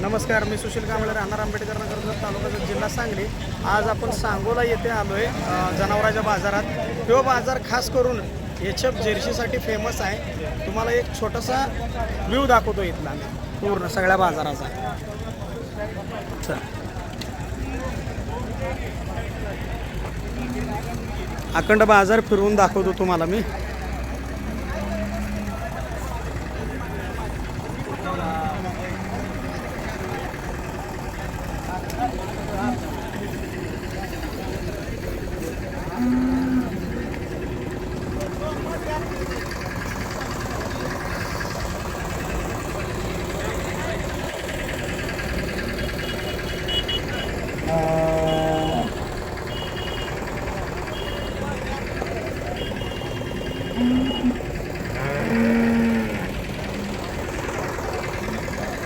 नमस्कार मी सुशील कांबळे राहणार आंबेडकर नगर तालुक्याचा जिल्हा सांगली. आज आपण सांगोला येथे आलो आहे जनावरांच्या बाजारात. तो बाजार खास करून एच एफ जर्सीसाठी फेमस आहे. तुम्हाला एक छोटासा व्ह्यू दाखवतो इथला पूर्ण सगळ्या बाजाराचा. चला. अखंड बाजार फिरवून दाखवतो तुम्हाला मी.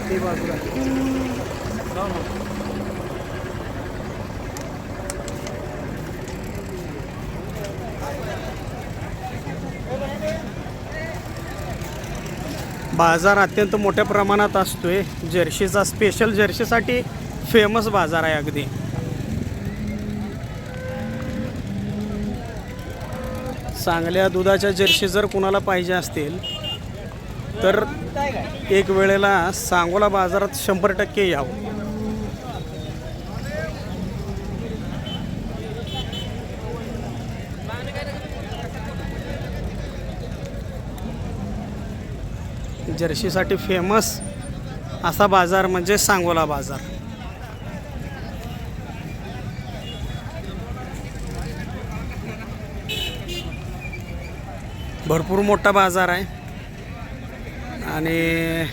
ती बाजूला बाजार अत्यंत मोठ्या प्रमाणात असतो आहे जर्शीचा स्पेशल जर्शीसाठी फेमस बाजार आहे अगदी. चांगल्या दुधाच्या जर्सी जर कुणाला पाहिजे असतील तर एक वेळेला सांगोला बाजारात शंभर टक्के यावं. जर्शीसाठी फेमस असा बाजार म्हणजे सांगोला बाजार. भरपूर मोठा बाजार आहे. आणि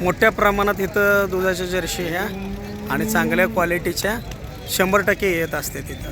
मोठ्या प्रमाणात इथं दुधाच्या जर्शी ह्या आणि चांगल्या क्वालिटीच्या शंभर टक्के येत असते तिथं.